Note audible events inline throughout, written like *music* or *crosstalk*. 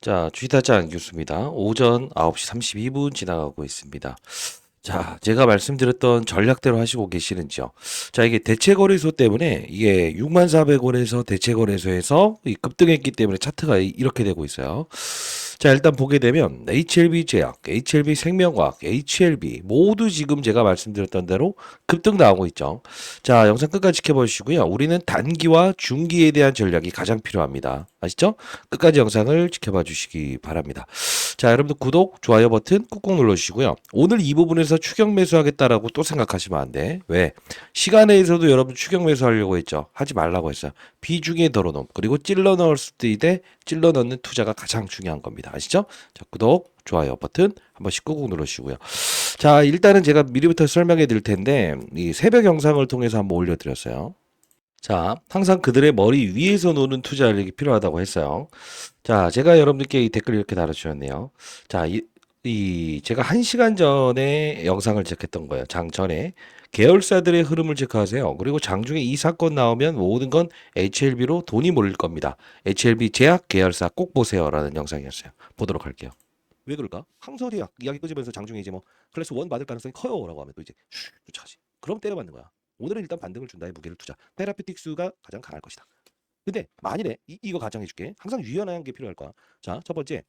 자, 주식타짜 안교수입니다. 오전 9시 32분 지나가고 있습니다. 자, 제가 말씀드렸던 전략대로 하시고 계시는지요? 자, 이게 대체거래소 때문에 이게 6400원에서 대체거래소에서 이 급등했기 때문에 차트가 이- 이렇게 되고 있어요. 자, 일단 보게 되면 HLB 제약, HLB 생명과학, HLB 모두 지금 제가 말씀드렸던 대로 급등 나오고 있죠. 자, 영상 끝까지 지켜보시고요. 우리는 단기와 중기에 대한 전략이 가장 필요합니다. 아시죠? 끝까지 영상을 지켜봐 주시기 바랍니다. 자, 여러분들 구독, 좋아요 버튼 꾹꾹 눌러주시고요. 오늘 이 부분에서 추격 매수하겠다라고 또 생각하시면 안 돼. 왜? 시간에서도 여러분 추격 매수하려고 했죠. 하지 말라고 했어요. 비중에 덜어놓음. 그리고 찔러 넣을 수도 있대. 찔러 넣는 투자가 가장 중요한 겁니다. 아시죠? 자, 구독, 좋아요 버튼 한 번씩 꾹꾹 눌러주시고요. 자, 일단은 제가 미리부터 설명해 드릴 텐데, 이 새벽 영상을 통해서 한번 올려드렸어요. 자, 항상 그들의 머리 위에서 노는 투자력이 필요하다고 했어요. 자, 제가 여러분들께 이 댓글 이렇게 달아주셨네요. 자, 이, 이 제가 한 시간 전에 영상을 제작했던 거예요. 장 전에 계열사들의 흐름을 체크하세요. 그리고 장 중에 이 사건 나오면 모든 건 HLB로 돈이 몰릴 겁니다. HLB 제약 계열사 꼭 보세요라는 영상이었어요. 보도록 할게요. 왜 그럴까? 항설이 이야기 끄집면서 장중에 이제 뭐 클래스 1 받을 가능성이 커요라고 하면 또 이제 슉 쫓아가지. 그럼 때려맞는 거야. 오늘은 일단 반등을 준다의 무게를 투자. 테라피틱스가 가장 강할 것이다. 근데 만일에 이, 이거 가정해줄게. 항상 유연한 게 필요할 거야. 자, 첫 번째.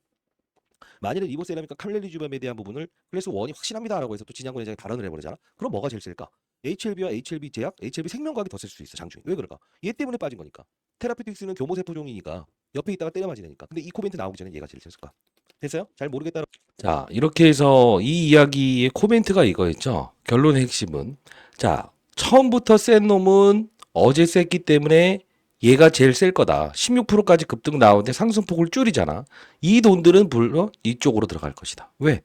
만일에 이보세라미카 칼렐리주밤에 대한 부분을 클래스 1이 확신합니다라고 해서 또 진양군 회장이 발언을 해버리잖아. 그럼 뭐가 제일 셀까? HLB와 HLB 제약, HLB 생명과학이 더셀수 있어 장중에. 왜 그럴까? 얘 때문에 빠진 거니까. 테라피틱스는 교모세포종이니까 옆에 있다가 때려 맞으니까. 근데 이 코멘트 나오기 전에 얘가 제일 셀 거야. 됐어요? 잘 모르겠다. 자, 이렇게 해서 이 이야기의 코멘트가 이거였죠. 결론의 핵심은 자, 처음부터 센 놈은 어제 셌기 때문에 얘가 제일 셀 거다. 16%까지 급등 나오는데 상승폭을 줄이잖아. 이 돈들은 물론 이쪽으로 들어갈 것이다. 왜?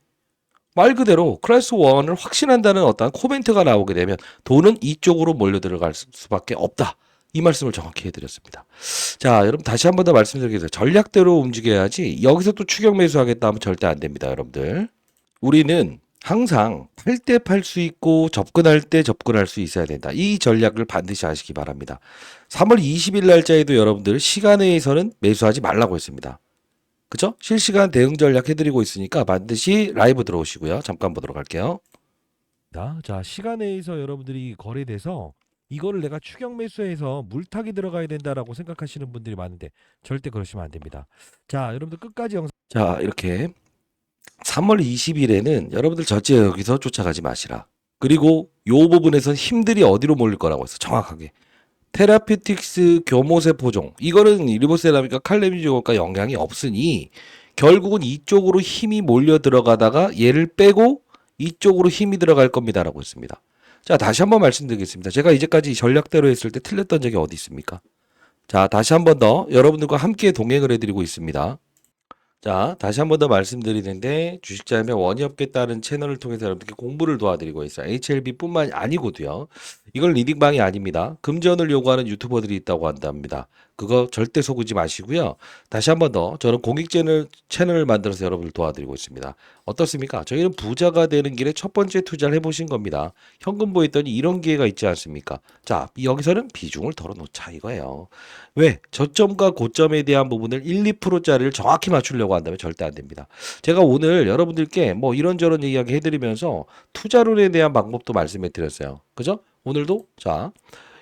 말 그대로 클래스 1을 확신한다는 어떤 코멘트가 나오게 되면 돈은 이쪽으로 몰려 들어갈 수- 수밖에 없다. 이 말씀을 정확히 해드렸습니다. 자, 여러분 다시 한 번 더 말씀드리겠습니다. 전략대로 움직여야지 여기서 또 추격 매수하겠다 하면 절대 안 됩니다, 여러분들. 우리는 항상 팔 때 팔 수 있고 접근할 때 접근할 수 있어야 된다. 이 전략을 반드시 아시기 바랍니다. 3월 20일 날짜에도 여러분들 시간에서는 매수하지 말라고 했습니다. 그죠? 실시간 대응 전략 해드리고 있으니까 반드시 라이브 들어오시고요. 잠깐 보도록 할게요. 자, 시간에서 여러분들이 거래돼서 이거를 내가 추격 매수해서 물타기 들어가야 된다라고 생각하시는 분들이 많은데 절대 그러시면 안 됩니다. 자, 여러분들 끝까지 영상 자, 이렇게 3월 20일에는 여러분들 절대 여기서 쫓아가지 마시라. 그리고 요 부분에선 힘들이 어디로 몰릴 거라고 했어. 정확하게. 테라피틱스 교모세 포종. 이거는 리보세라미카 칼레미지오가 영향이 없으니 결국은 이쪽으로 힘이 몰려 들어가다가 얘를 빼고 이쪽으로 힘이 들어갈 겁니다라고 했습니다. 자, 다시 한번 말씀드리겠습니다. 제가 이제까지 전략대로 했을 때 틀렸던 적이 어디 있습니까? 자, 다시 한 번 더 여러분들과 함께 동행을 해드리고 있습니다. 자, 다시 한 번 더 말씀드리는데 주식자금의 원이 없겠다는 채널을 통해서 여러분들께 공부를 도와드리고 있어요. HLB뿐만이 아니고도요. 이건 리딩방이 아닙니다. 금전을 요구하는 유튜버들이 있다고 한답니다. 그거 절대 속지 마시고요. 다시 한 번 더 저는 공익 채널 채널을 만들어서 여러분을 도와드리고 있습니다. 어떻습니까? 저희는 부자가 되는 길에 첫 번째 투자를 해보신 겁니다. 현금 보였더니 이런 기회가 있지 않습니까? 자, 여기서는 비중을 덜어놓자 이거예요. 왜? 저점과 고점에 대한 부분을 1, 2%짜리를 정확히 맞추려고 한다면 절대 안 됩니다. 제가 오늘 여러분들께 뭐 이런저런 이야기 해드리면서 투자론에 대한 방법도 말씀해 드렸어요. 그죠? 오늘도 자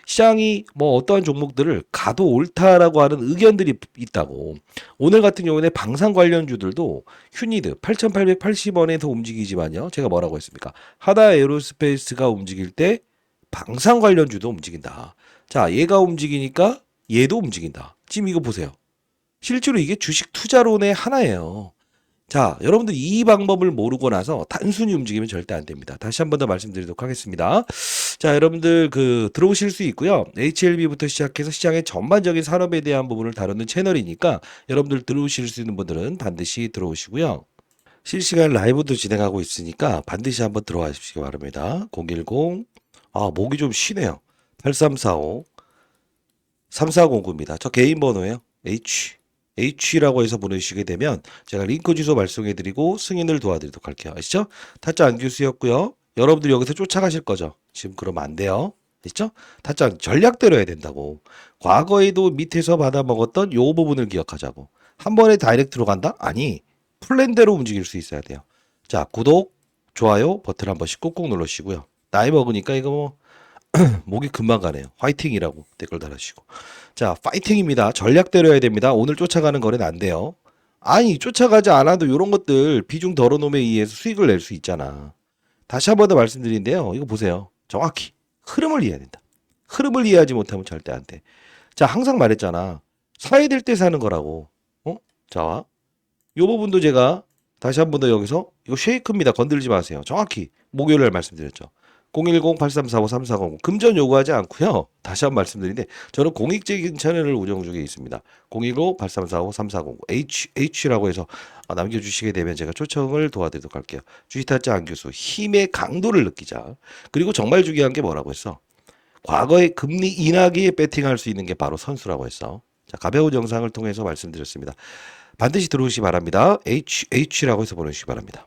시장이 뭐 어떠한 종목들을 가도 옳다라고 하는 의견들이 있다고. 오늘 같은 경우에 방산 관련주들도 휴니드 8,880원에서 움직이지만요. 제가 뭐라고 했습니까? 하다 에어로스페이스가 움직일 때 방산 관련주도 움직인다. 자, 얘가 움직이니까 얘도 움직인다. 지금 이거 보세요. 실제로 이게 주식 투자론의 하나예요. 자, 여러분들 이 방법을 모르고 나서 단순히 움직이면 절대 안 됩니다. 다시 한 번 더 말씀드리도록 하겠습니다. 자, 여러분들 그 들어오실 수 있고요. HLB부터 시작해서 시장의 전반적인 산업에 대한 부분을 다루는 채널이니까 여러분들 들어오실 수 있는 분들은 반드시 들어오시고요. 실시간 라이브도 진행하고 있으니까 반드시 한번 들어와 주시기 바랍니다. 010 아, 목이 좀 쉬네요. 8345 3409입니다. 저 개인 번호예요. H H라고 해서 보내주시게 되면 제가 링크 주소 말씀해드리고 승인을 도와드리도록 할게요. 아시죠? 타짜 안규수였고요. 여러분들 여기서 쫓아가실 거죠. 지금 그러면 안 돼요. 아시죠? 타짜 전략대로 해야 된다고. 과거에도 밑에서 받아 먹었던 요 부분을 기억하자고. 한 번에 다이렉트로 간다? 아니, 플랜대로 움직일 수 있어야 돼요. 자, 구독, 좋아요 버튼 한 번씩 꾹꾹 눌러주시고요. 나이 먹으니까 이거 뭐 *clears throat* 목이 금방 가네요. 화이팅이라고 댓글 달아주시고. 자, 파이팅입니다. 전략대로 해야 됩니다. 오늘 쫓아가는 거래는 안 돼요. 아니, 쫓아가지 않아도 이런 것들 비중 덜어놓음에 의해서 수익을 낼 수 있잖아. 다시 한 번 더 말씀드린데요. 이거 보세요. 정확히 흐름을 이해해야 된다. 흐름을 이해하지 못하면 절대 안 돼. 자, 항상 말했잖아. 사야 될때 사는 거라고. 어? 자, 요 부분도 제가 다시 한 번 더 여기서 이거 쉐이크입니다. 건들지 마세요. 정확히 목요일 날 말씀드렸죠. 010-8345-3409 금전 요구하지 않고요. 다시 한번 말씀드리는데 저는 공익적인 채널을 운영 중에 있습니다. 010-8345-3409 H, H라고 해서 아, 남겨주시게 되면 제가 초청을 도와드리도록 할게요. 주식타짜 안 교수 힘의 강도를 느끼자. 그리고 정말 중요한 게 뭐라고 했어? 과거에 금리 인하기에 배팅할 수 있는 게 바로 선수라고 했어. 자, 가벼운 영상을 통해서 말씀드렸습니다. 반드시 들어오시기 바랍니다. H, H라고 해서 보내주시기 바랍니다.